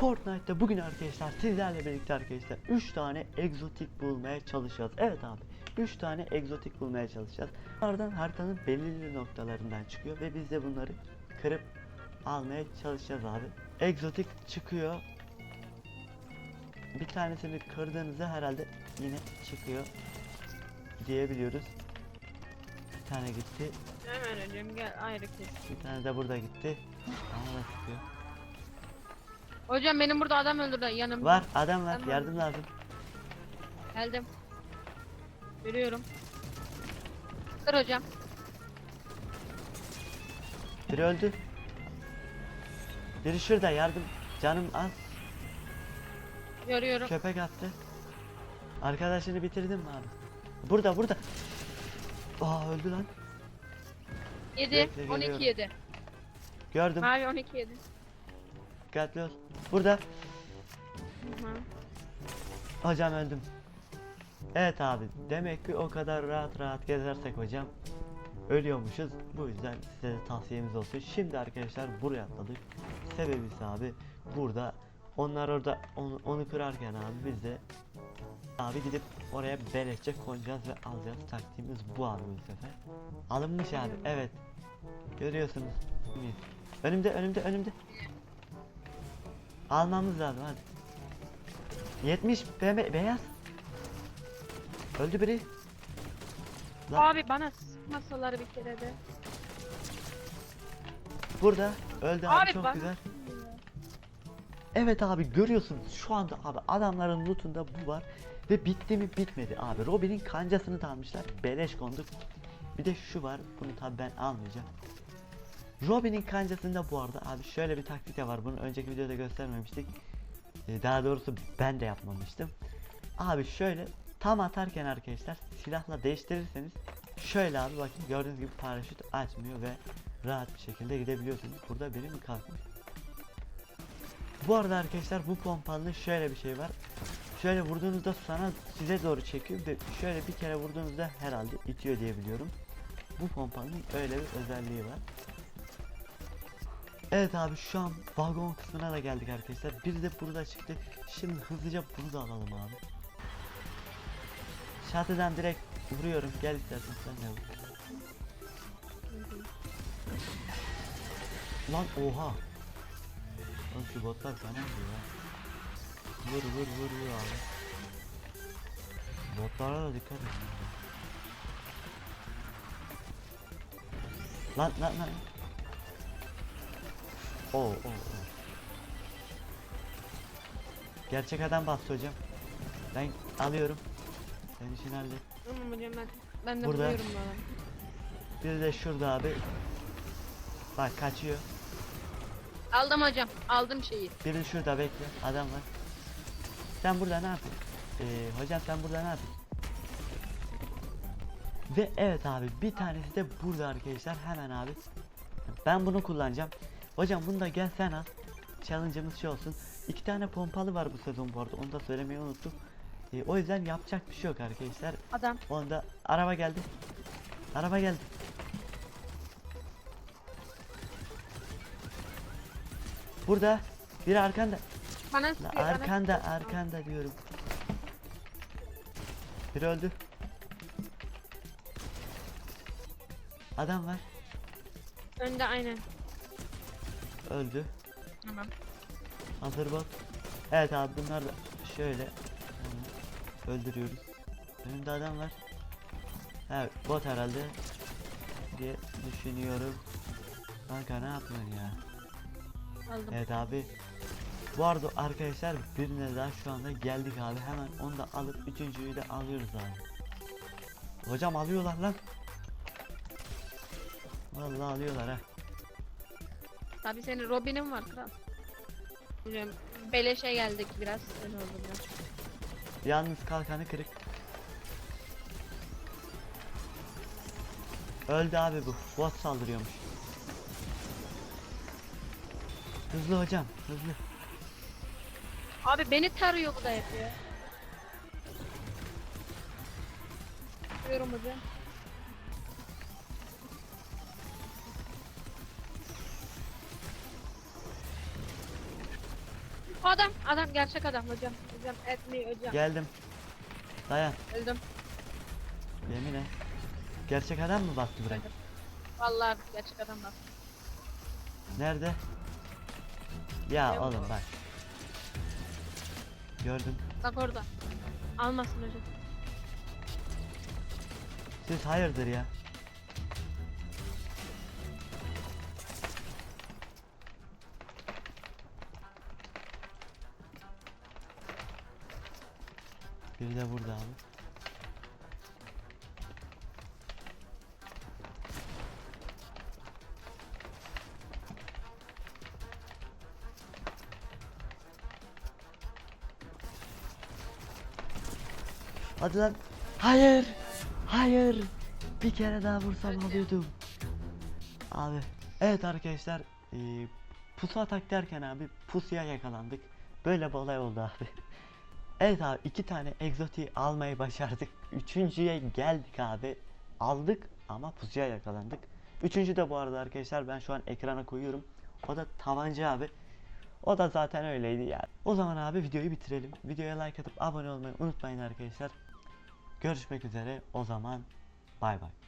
Fortnite'ta bugün arkadaşlar sizlerle birlikte arkadaşlar 3 tane egzotik bulmaya çalışacağız. Evet abi 3 tane egzotik bulmaya çalışacağız. Bunlardan haritanın belirli noktalarından çıkıyor ve biz de bunları kırıp almaya çalışacağız abi. Egzotik çıkıyor. Bir tanesini kırdığınızda herhalde yine çıkıyor diyebiliyoruz. Bir tane gitti. Hemen hocam gel ayrı kes. Bir tane de burada gitti. Ama da çıkıyor. Hocam benim burada adam öldürdü yanımda. Var adam var Tamam. yardım lazım. Geldim. Görüyorum. Kır hocam. Biri öldü. Biri şurada yardım. Canım az. Görüyorum. Köpek attı. Arkadaşını bitirdin mi abi? Burada burada. Aa öldü lan. 7 Bekle, 12 geliyorum. 7. Gördüm. Mavi 12 7. Dikkatli ol. Burada. Hı. Hocam öldüm. Evet abi. Demek ki o kadar rahat rahat gezersek hocam ölüyormuşuz. Bu yüzden size de tavsiyemiz olsun. Şimdi arkadaşlar buraya atladık. Sebebi ise abi burada onlar orada onu, onu kırarken abi biz de abi gidip oraya beleşçe konacağız ve alacağız. Taktiğimiz bu abi bu sefer. Alınmış abi. Evet. Görüyorsunuz. Önümde önümde önümde. Almamız lazım hadi. 70 be beyaz. Öldü biri. Lan. Abi bana sıkmasalar bir kere de. Burada öldü abi, Abi çok bak- güzel. Evet abi görüyorsunuz şu anda abi adamların lootunda bu var ve bitti mi bitmedi abi. Robin'in kancasını da almışlar. Beleş konduk. Bir de şu var. Bunu tabi ben almayacağım. Robin'in kancasında bu arada abi şöyle bir taktik de var. Bunu önceki videoda göstermemiştik. Ee, Daha doğrusu ben de yapmamıştım. Abi şöyle tam atarken arkadaşlar silahla değiştirirseniz şöyle abi bakın gördüğünüz gibi paraşüt açmıyor ve rahat bir şekilde gidebiliyorsunuz. Burada biri mi kalkmış? Bu arada arkadaşlar bu pompalının şöyle bir şey var. Şöyle vurduğunuzda sana size doğru çekiyor ve şöyle bir kere vurduğunuzda herhalde itiyor diye biliyorum. Bu pompalının öyle bir özelliği var. Evet abi şu an vagon kısmına da geldik arkadaşlar. Bir de burada çıktı. Şimdi hızlıca bunu da alalım abi. Şatıdan direkt vuruyorum. Gel istersen sen vur. Lan oha. Lan şu botlar fena ya. Vur vur vur vur abi. Botlara da dikkat edin. Lan lan lan. Oo oo oo. Gerçek adam bastı hocam. Ben alıyorum. Sen işini hallet. Tamam hocam ben ben de Burada. vuruyorum bana. Bir de şurada abi. Bak kaçıyor. Aldım hocam. Aldım şeyi. Biri şurada bekle. Adam var. Sen burada ne yapıyorsun? Ee, hocam sen burada ne yapıyorsun? Ve evet abi bir tanesi de burada arkadaşlar. Hemen abi. Ben bunu kullanacağım. Hocam bunu da gel sen al. Challenge'ımız şey olsun. İki tane pompalı var bu sezon bu arada. Onu da söylemeyi unuttum. Ee, o yüzden yapacak bir şey yok arkadaşlar. Adam. Onda araba geldi. Araba geldi. Burada biri arkanda. Bana La sıkıyor. bana arkanda sıkıyor. arkanda diyorum. Biri öldü. Adam var. Önde aynen. Öldü. Tamam. Hazır bot. Evet abi bunlar da şöyle onu öldürüyoruz. Önümde adam var. Evet bot herhalde diye düşünüyorum. Kanka ne yapıyorsun ya? Aldım. Evet abi. Bu arada arkadaşlar birine daha şu anda geldik abi. Hemen onu da alıp üçüncüyü de alıyoruz abi. Hocam alıyorlar lan. Vallahi alıyorlar ha. Tabii senin Robin'in var kral. Hocam beleşe geldik biraz. Öyle oldu biraz. Yalnız kalkanı kırık. Öldü abi bu. Bot saldırıyormuş. Hızlı hocam, hızlı. Abi beni tarıyor bu da hep ya. Diyorum hocam. Adam adam gerçek adam hocam. Hocam etmiyor hocam. Geldim. Dayan. Öldüm. Yemin et. Gerçek adam mı bastı buraya? Vallahi gerçek adam bak. Nerede? Ya Yok. oğlum bak. Gördüm. Bak orada. Almasın hocam. Siz hayırdır ya? Biri de burada abi. Hadi lan. Hayır. Hayır. Bir kere daha vursam alıyordum. Abi. Evet arkadaşlar. eee, pusu atak derken abi pusuya yakalandık. Böyle bir olay oldu abi. Evet abi iki tane egzotiği almayı başardık. Üçüncüye geldik abi. Aldık ama pusuya yakalandık. Üçüncü de bu arada arkadaşlar ben şu an ekrana koyuyorum. O da tabanca abi. O da zaten öyleydi yani. O zaman abi videoyu bitirelim. Videoya like atıp abone olmayı unutmayın arkadaşlar. Görüşmek üzere. O zaman bay bay.